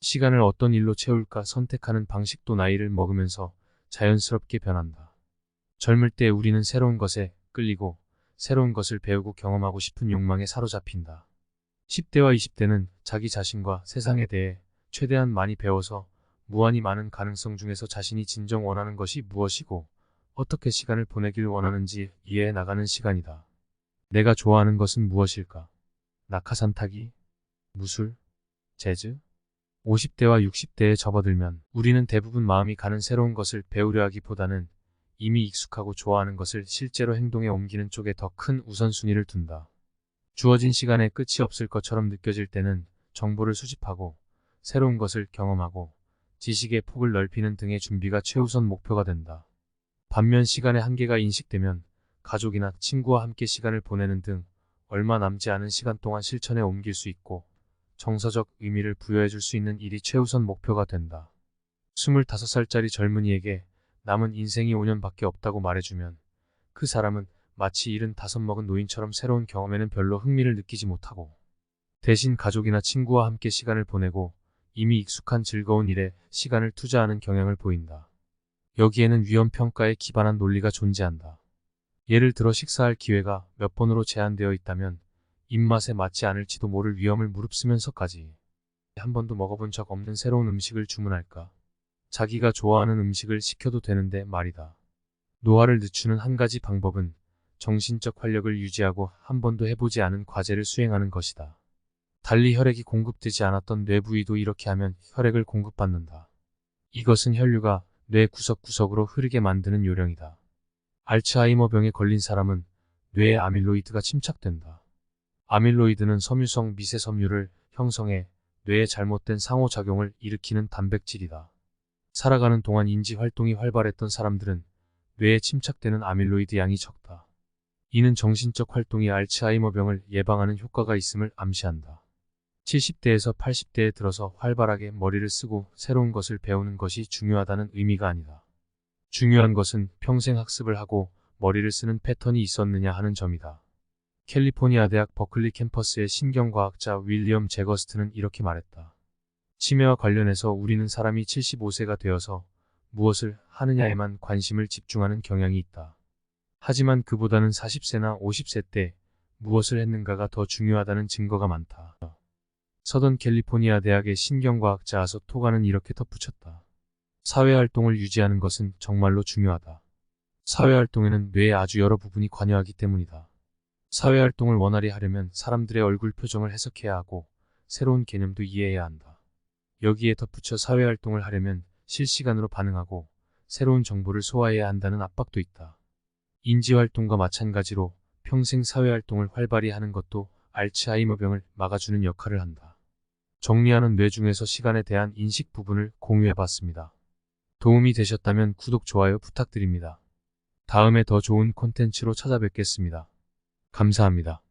시간을 어떤 일로 채울까 선택하는 방식도 나이를 먹으면서 자연스럽게 변한다. 젊을 때 우리는 새로운 것에 끌리고 새로운 것을 배우고 경험하고 싶은 욕망에 사로잡힌다. 10대와 20대는 자기 자신과 세상에 대해 최대한 많이 배워서 무한히 많은 가능성 중에서 자신이 진정 원하는 것이 무엇이고 어떻게 시간을 보내길 원하는지 이해해 나가는 시간이다. 내가 좋아하는 것은 무엇일까? 낙하산 타기? 무술? 재즈? 50대와 60대에 접어들면 우리는 대부분 마음이 가는 새로운 것을 배우려 하기보다는 이미 익숙하고 좋아하는 것을 실제로 행동에 옮기는 쪽에 더 큰 우선순위를 둔다. 주어진 시간에 끝이 없을 것처럼 느껴질 때는 정보를 수집하고 새로운 것을 경험하고 지식의 폭을 넓히는 등의 준비가 최우선 목표가 된다. 반면 시간의 한계가 인식되면 가족이나 친구와 함께 시간을 보내는 등 얼마 남지 않은 시간 동안 실천에 옮길 수 있고 정서적 의미를 부여해 줄 수 있는 일이 최우선 목표가 된다. 25살짜리 젊은이에게 남은 인생이 5년밖에 없다고 말해주면 그 사람은 마치 75 먹은 노인처럼 새로운 경험에는 별로 흥미를 느끼지 못하고 대신 가족이나 친구와 함께 시간을 보내고 이미 익숙한 즐거운 일에 시간을 투자하는 경향을 보인다. 여기에는 위험평가에 기반한 논리가 존재한다. 예를 들어 식사할 기회가 몇 번으로 제한되어 있다면 입맛에 맞지 않을지도 모를 위험을 무릅쓰면서까지 한 번도 먹어본 적 없는 새로운 음식을 주문할까? 자기가 좋아하는 음식을 시켜도 되는데 말이다. 노화를 늦추는 한 가지 방법은 정신적 활력을 유지하고 한 번도 해보지 않은 과제를 수행하는 것이다. 달리 혈액이 공급되지 않았던 뇌 부위도 이렇게 하면 혈액을 공급받는다. 이것은 혈류가 뇌 구석구석으로 흐르게 만드는 요령이다. 알츠하이머병에 걸린 사람은 뇌에 아밀로이드가 침착된다. 아밀로이드는 섬유성 미세 섬유를 형성해 뇌에 잘못된 상호작용을 일으키는 단백질이다. 살아가는 동안 인지 활동이 활발했던 사람들은 뇌에 침착되는 아밀로이드 양이 적다. 이는 정신적 활동이 알츠하이머병을 예방하는 효과가 있음을 암시한다. 70대에서 80대에 들어서 활발하게 머리를 쓰고 새로운 것을 배우는 것이 중요하다는 의미가 아니다. 중요한 것은 평생 학습을 하고 머리를 쓰는 패턴이 있었느냐 하는 점이다. 캘리포니아 대학 버클리 캠퍼스의 신경과학자 윌리엄 제거스트는 이렇게 말했다. 치매와 관련해서 우리는 사람이 75세가 되어서 무엇을 하느냐에만 관심을 집중하는 경향이 있다. 하지만 그보다는 40세나 50세 때 무엇을 했는가가 더 중요하다는 증거가 많다. 서던 캘리포니아 대학의 신경과학자 아서 토가는 이렇게 덧붙였다. 사회활동을 유지하는 것은 정말로 중요하다. 사회활동에는 뇌의 아주 여러 부분이 관여하기 때문이다. 사회활동을 원활히 하려면 사람들의 얼굴 표정을 해석해야 하고 새로운 개념도 이해해야 한다. 여기에 덧붙여 사회활동을 하려면 실시간으로 반응하고 새로운 정보를 소화해야 한다는 압박도 있다. 인지활동과 마찬가지로 평생 사회활동을 활발히 하는 것도 알츠하이머병을 막아주는 역할을 한다. 정리하는 뇌 중에서 시간에 대한 인식 부분을 공유해봤습니다. 도움이 되셨다면 구독, 좋아요 부탁드립니다. 다음에 더 좋은 콘텐츠로 찾아뵙겠습니다. 감사합니다.